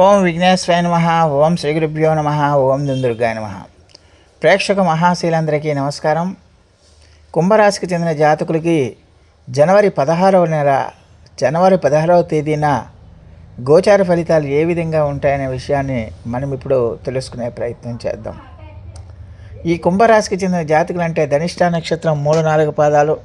ఓం విఘ్నేశ్వరాయ నమ ఓం శ్రీ గురుభ్యో నమ ఓం దుందుర్గాయ నమ. ప్రేక్షక మహాశీలందరికీ నమస్కారం. కుంభరాశికి చెందిన జాతకులకి జనవరి పదహారవ నెల జనవరి పదహారవ తేదీన గోచార ఫలితాలు ఏ విధంగా ఉంటాయనే విషయాన్ని మనం ఇప్పుడు తెలుసుకునే ప్రయత్నం చేద్దాం. ఈ కుంభరాశికి చెందిన జాతకులు అంటే ధనిష్ట నక్షత్రం మూడు నాలుగు పాదాలు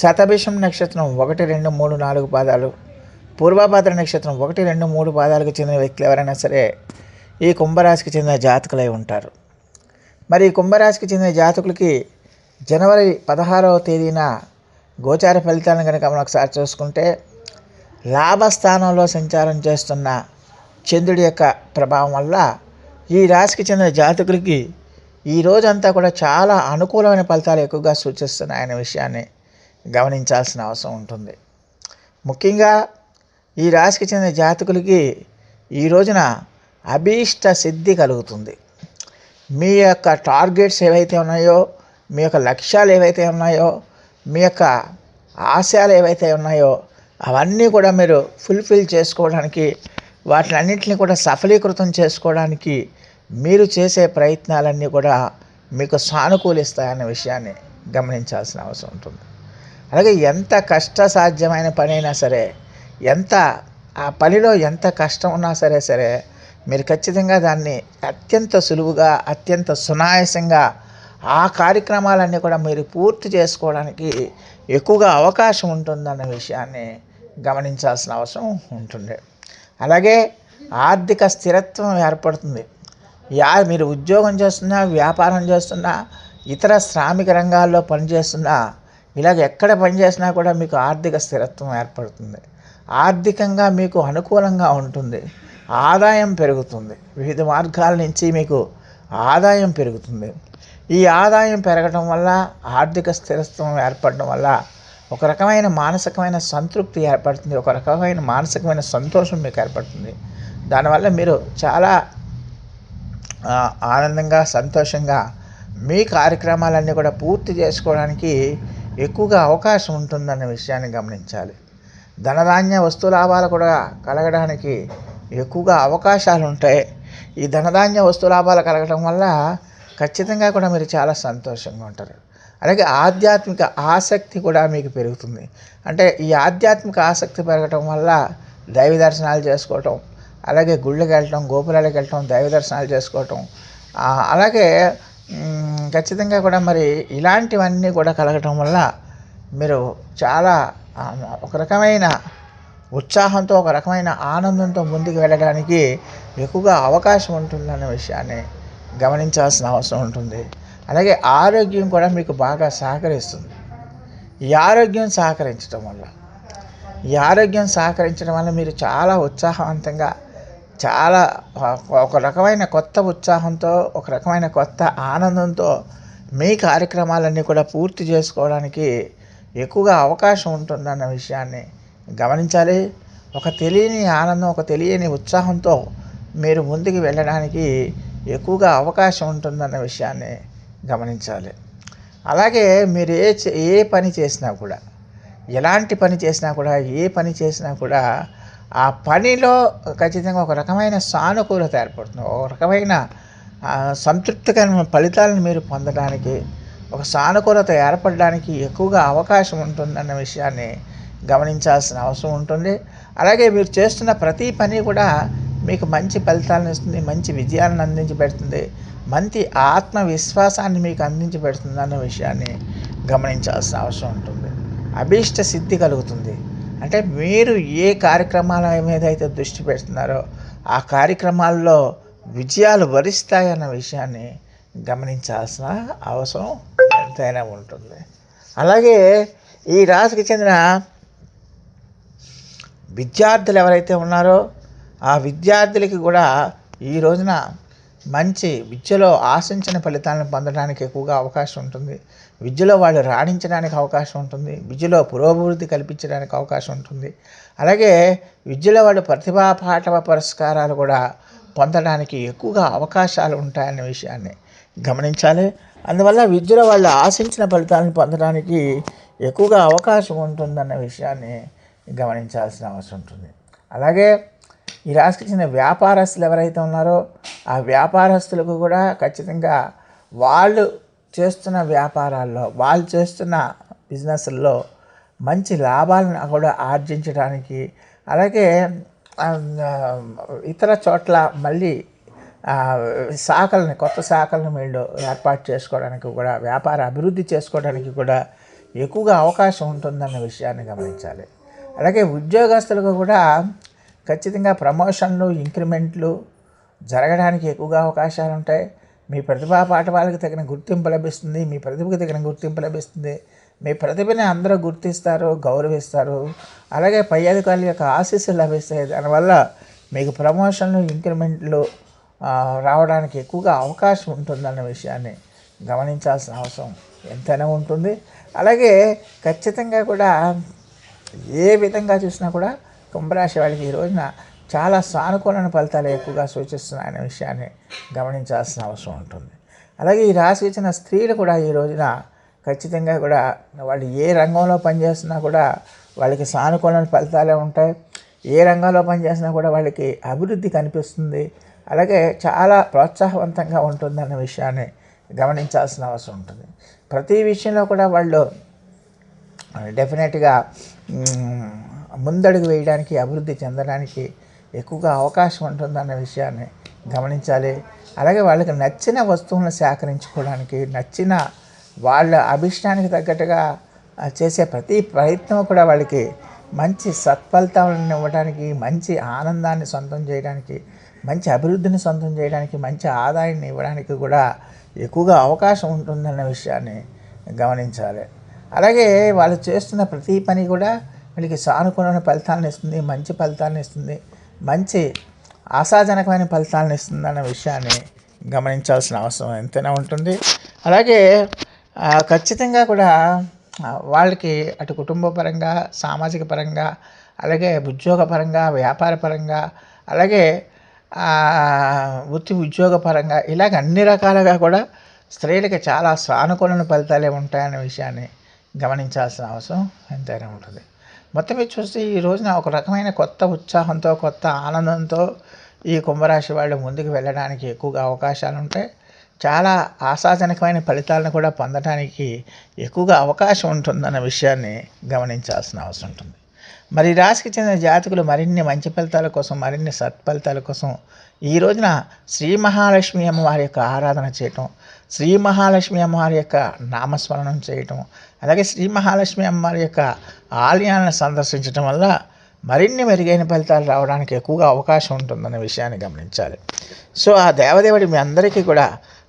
శతభిషం నక్షత్రం ఒకటి రెండు మూడు నాలుగు పాదాలు పూర్వభద్ర నక్షత్రం ఒకటి రెండు మూడు పాదాలకు చెందిన వ్యక్తులు ఎవరైనా సరే ఈ కుంభరాశికి చెందిన జాతకులై ఉంటారు. మరి ఈ కుంభరాశికి చెందిన జాతకులకి జనవరి పదహారవ తేదీన గోచార ఫలితాలను కనుక మనం ఒకసారి చూసుకుంటే లాభస్థానంలో సంచారం చేస్తున్న చంద్రుడి యొక్క ప్రభావం వల్ల ఈ రాశికి చెందిన జాతకులకి ఈ రోజంతా కూడా చాలా అనుకూలమైన ఫలితాలు ఎక్కువగా సూచిస్తున్నాయనే విషయాన్ని గమనించాల్సిన అవసరం ఉంటుంది. ముఖ్యంగా ఈ రాశికి చెందిన జాతకులకి ఈ రోజున అభీష్ట సిద్ధి కలుగుతుంది. మీ యొక్క టార్గెట్స్ ఏవైతే ఉన్నాయో మీ యొక్క లక్ష్యాలు ఏవైతే ఉన్నాయో మీ యొక్క ఆశయాలు ఏవైతే ఉన్నాయో అవన్నీ కూడా మీరు ఫుల్ఫిల్ చేసుకోవడానికి వాటినన్నింటినీ కూడా సఫలీకృతం చేసుకోవడానికి మీరు చేసే ప్రయత్నాలన్నీ కూడా మీకు సానుకూలిస్తాయన్న విషయాన్ని గమనించాల్సిన అవసరం ఉంటుంది. అలాగే ఎంత కష్టసాధ్యమైన పని అయినా సరే ఎంత ఆ పనిలో ఎంత కష్టం ఉన్నా సరే సరే మీరు ఖచ్చితంగా దాన్ని అత్యంత సులువుగా అత్యంత సునాయాసంగా ఆ కార్యక్రమాలన్నీ కూడా మీరు పూర్తి చేసుకోవడానికి ఎక్కువగా అవకాశం ఉంటుందన్న విషయాన్ని గమనించాల్సిన అవసరం ఉంటుంది అలాగే ఆర్థిక స్థిరత్వం ఏర్పడుతుంది. యా మీరు ఉద్యోగం చేస్తున్నా వ్యాపారం చేస్తున్నా ఇతర శ్రామిక రంగాల్లో పనిచేస్తున్నా ఇలాగ ఎక్కడ పనిచేసినా కూడా మీకు ఆర్థిక స్థిరత్వం ఏర్పడుతుంది. ఆర్థికంగా మీకు అనుకూలంగా ఉంటుంది. ఆదాయం పెరుగుతుంది. వివిధ మార్గాల నుంచి మీకు ఆదాయం పెరుగుతుంది. ఈ ఆదాయం పెరగడం వల్ల ఆర్థిక స్థిరత్వం ఏర్పడడం వల్ల ఒక రకమైన మానసికమైన సంతృప్తి ఏర్పడుతుంది. ఒక రకమైన మానసికమైన సంతోషం మీకు ఏర్పడుతుంది. దానివల్ల మీరు చాలా ఆనందంగా సంతోషంగా మీ కార్యక్రమాలన్నీ కూడా పూర్తి చేసుకోవడానికి ఎక్కువగా అవకాశం ఉంటుందన్న విషయాన్ని గమనించాలి. ధనధాన్య వస్తు లాభాలు కూడా కలగడానికి ఎక్కువగా అవకాశాలు ఉంటాయి ఈ ధనధాన్య వస్తు లాభాలు కలగడం వల్ల ఖచ్చితంగా కూడా మీరు చాలా సంతోషంగా ఉంటారు. అలాగే ఆధ్యాత్మిక ఆసక్తి కూడా మీకు పెరుగుతుంది. అంటే ఈ ఆధ్యాత్మిక ఆసక్తి పెరగటం వల్ల దైవ దర్శనాలు చేసుకోవటం అలాగే గుళ్ళకి వెళ్ళటం గోపురాలకు వెళ్ళటం దైవ దర్శనాలు చేసుకోవటం అలాగే ఖచ్చితంగా కూడా మరి ఇలాంటివన్నీ కూడా కలగటం వల్ల మీరు చాలా ఒక రకమైన ఉత్సాహంతో ఒక రకమైన ఆనందంతో ముందుకు వెళ్ళడానికి ఎక్కువగా అవకాశం ఉంటుందన్న విషయాన్ని గమనించాల్సిన అవసరం ఉంటుంది. అలాగే ఆరోగ్యం కూడా మీకు బాగా సహకరిస్తుంది. ఈ ఆరోగ్యం సహకరించడం వల్ల. ఈ ఆరోగ్యం సహకరించడం వల్ల మీరు చాలా ఉత్సాహవంతంగా చాలా ఒక రకమైన కొత్త ఉత్సాహంతో ఒక రకమైన కొత్త ఆనందంతో మీ కార్యక్రమాలన్నీ కూడా పూర్తి చేసుకోవడానికి ఎక్కువగా అవకాశం ఉంటుందన్న విషయాన్ని గమనించాలి. ఒక తెలియని ఆనందం ఒక తెలియని ఉత్సాహంతో మీరు ముందుకు వెళ్ళడానికి ఎక్కువగా అవకాశం ఉంటుందన్న విషయాన్ని గమనించాలి. అలాగే మీరు ఏ చే- ఏ పని చేసినా కూడా ఎలాంటి పని చేసినా కూడా ఏ పని చేసినా కూడా ఆ పనిలో ఖచ్చితంగా ఒక రకమైన సానుకూలత ఏర్పడుతుంది. ఒక రకమైన సంతృప్తికరమైన ఫలితాలను మీరు పొందడానికి ఒక సానుకూలత ఏర్పడడానికి ఎక్కువగా అవకాశం ఉంటుందన్న విషయాన్ని గమనించాల్సిన అవసరం ఉంటుంది. అలాగే మీరు చేస్తున్న ప్రతి పని కూడా మీకు మంచి ఫలితాలను ఇస్తుంది మంచి విజయాలను అందించి పెడుతుంది మంచి ఆత్మవిశ్వాసాన్ని మీకు అందించి పెడుతుంది అన్న విషయాన్ని గమనించాల్సిన అవసరం ఉంటుంది. అభీష్ట సిద్ధి కలుగుతుంది. అంటే మీరు ఏ కార్యక్రమాల మీద అయితే దృష్టి పెడుతున్నారో ఆ కార్యక్రమాల్లో విజయాలు వరిస్తాయన్న విషయాన్ని గమనించాల్సిన అవసరం ఎంతైనా ఉంటుంది. అలాగే ఈ రాశికి చెందిన విద్యార్థులు ఎవరైతే ఉన్నారో ఆ విద్యార్థులకి కూడా ఈ రోజున మంచి విద్యలో ఆశించిన ఫలితాలను పొందడానికి ఎక్కువగా అవకాశం ఉంటుంది. విద్యలో వాళ్ళు రాణించడానికి అవకాశం ఉంటుంది. విద్యలో పురోభివృద్ధి కల్పించడానికి అవకాశం ఉంటుంది. అలాగే విద్యలో వాళ్ళు ప్రతిభా పాఠవ పురస్కారాలు కూడా పొందడానికి ఎక్కువగా అవకాశాలు ఉంటాయన్న విషయాన్ని గమనించాలి. అందువల్ల విద్యలో వాళ్ళు ఆశించిన ఫలితాలను పొందడానికి ఎక్కువగా అవకాశం ఉంటుందన్న విషయాన్ని గమనించాల్సిన అవసరం ఉంటుంది. అలాగే ఈ రాశికి చెందిన వ్యాపారస్తులు ఎవరైతే ఉన్నారో ఆ వ్యాపారస్తులకు కూడా ఖచ్చితంగా వాళ్ళు చేస్తున్న వ్యాపారాల్లో వాళ్ళు చేస్తున్న బిజినెస్ల్లో మంచి లాభాలను కూడా ఆర్జించడానికి అలాగే ఇతర చోట్ల మళ్ళీ శాఖల్ని కొత్త శాఖలను వీళ్ళు ఏర్పాటు చేసుకోవడానికి కూడా వ్యాపార అభివృద్ధి చేసుకోవడానికి కూడా ఎక్కువగా అవకాశం ఉంటుందన్న విషయాన్ని గమనించాలి. అలాగే ఉద్యోగస్తులకు కూడా ఖచ్చితంగా ప్రమోషన్లు ఇంక్రిమెంట్లు జరగడానికి ఎక్కువగా అవకాశాలు ఉంటాయి. మీ ప్రతిభా పాఠవాలకు తగిన గుర్తింపు లభిస్తుంది మీ ప్రతిభకు తగిన గుర్తింపు లభిస్తుంది. మీ ప్రతిభని అందరూ గుర్తిస్తారు గౌరవిస్తారు. అలాగే పై అధికారుల యొక్క ఆశీస్సులు లభిస్తాయి. దానివల్ల మీకు ప్రమోషన్లు ఇంక్రిమెంట్లు రావడానికి ఎక్కువగా అవకాశం ఉంటుందన్న విషయాన్ని గమనించాల్సిన అవసరం ఎంతైనా ఉంటుంది. అలాగే ఖచ్చితంగా కూడా ఏ విధంగా చూసినా కూడా కుంభరాశి వాళ్ళకి ఈ రోజున చాలా సానుకూలమైన ఫలితాలు ఎక్కువగా సూచిస్తున్నాయనే విషయాన్ని గమనించాల్సిన అవసరం ఉంటుంది. అలాగే ఈ రాశి ఇచ్చిన స్త్రీలు కూడా ఈ రోజున ఖచ్చితంగా కూడా వాళ్ళు ఏ రంగంలో పనిచేస్తున్నా కూడా వాళ్ళకి సానుకూలమైన ఫలితాలే ఉంటాయి. ఏ రంగంలో పనిచేసినా కూడా వాళ్ళకి అభివృద్ధి కనిపిస్తుంది. అలాగే చాలా ప్రోత్సాహవంతంగా ఉంటుందన్న విషయాన్ని గమనించాల్సిన అవసరం ఉంటుంది. ప్రతి విషయంలో కూడా వాళ్ళు డెఫినెట్గా ముందడుగు వేయడానికి అభివృద్ధి చెందడానికి ఎక్కువగా అవకాశం ఉంటుందన్న విషయాన్ని గమనించాలి. అలాగే వాళ్ళకి నచ్చిన వస్తువులను సేకరించుకోవడానికి నచ్చిన వాళ్ళ అభిష్టానికి తగ్గట్టుగా చేసే ప్రతి ప్రయత్నం కూడా వాళ్ళకి మంచి సత్ఫలితాలను ఇవ్వడానికి మంచి ఆనందాన్ని సొంతం చేయడానికి మంచి అభివృద్ధిని సొంతం చేయడానికి మంచి ఆదాయాన్ని ఇవ్వడానికి కూడా ఎక్కువగా అవకాశం ఉంటుందన్న విషయాన్ని గమనించాలి. అలాగే వాళ్ళు చేస్తున్న ప్రతి పని కూడా వీళ్ళకి సానుకూలమైన ఫలితాలను ఇస్తుంది మంచి ఫలితాలను ఇస్తుంది మంచి ఆశాజనకమైన ఫలితాలను ఇస్తుంది అన్న విషయాన్ని గమనించాల్సిన అవసరం ఎంతైనా ఉంటుంది. అలాగే ఖచ్చితంగా కూడా వాళ్ళకి అటు కుటుంబ పరంగా సామాజిక పరంగా అలాగే ఉద్యోగ పరంగా వ్యాపార పరంగా అలాగే వృత్తి ఉద్యోగ పరంగా ఇలాగ అన్ని రకాలుగా కూడా స్త్రీలకి చాలా సానుకూలమైన ఫలితాలే ఉంటాయనే విషయాన్ని గమనించాల్సిన అవసరం ఎంతైనా ఉంటుంది. మొత్తం మీద చూస్తే ఈ రోజున ఒక రకమైన కొత్త ఉత్సాహంతో కొత్త ఆనందంతో ఈ కుంభరాశి వాళ్ళు ముందుకు వెళ్ళడానికి ఎక్కువగా అవకాశాలు ఉంటాయి. చాలా ఆశాజనకమైన ఫలితాలను కూడా పొందడానికి ఎక్కువగా అవకాశం ఉంటుందన్న విషయాన్ని గమనించాల్సిన అవసరం ఉంటుంది. మరి రాశికి చెందిన జాతకులు మరిన్ని మంచి ఫలితాల కోసం మరిన్ని సత్ఫలితాల కోసం ఈ రోజున శ్రీ మహాలక్ష్మి అమ్మవారి యొక్క ఆరాధన చేయటం శ్రీ మహాలక్ష్మి అమ్మవారి యొక్క నామస్మరణం చేయటం అలాగే శ్రీ మహాలక్ష్మి అమ్మవారి యొక్క ఆలయాలను సందర్శించటం వల్ల మరిన్ని మెరుగైన ఫలితాలు రావడానికి ఎక్కువగా అవకాశం ఉంటుందనే విషయాన్ని గమనించాలి. సో ఆ దేవదేవుడి మీ అందరికీ కూడా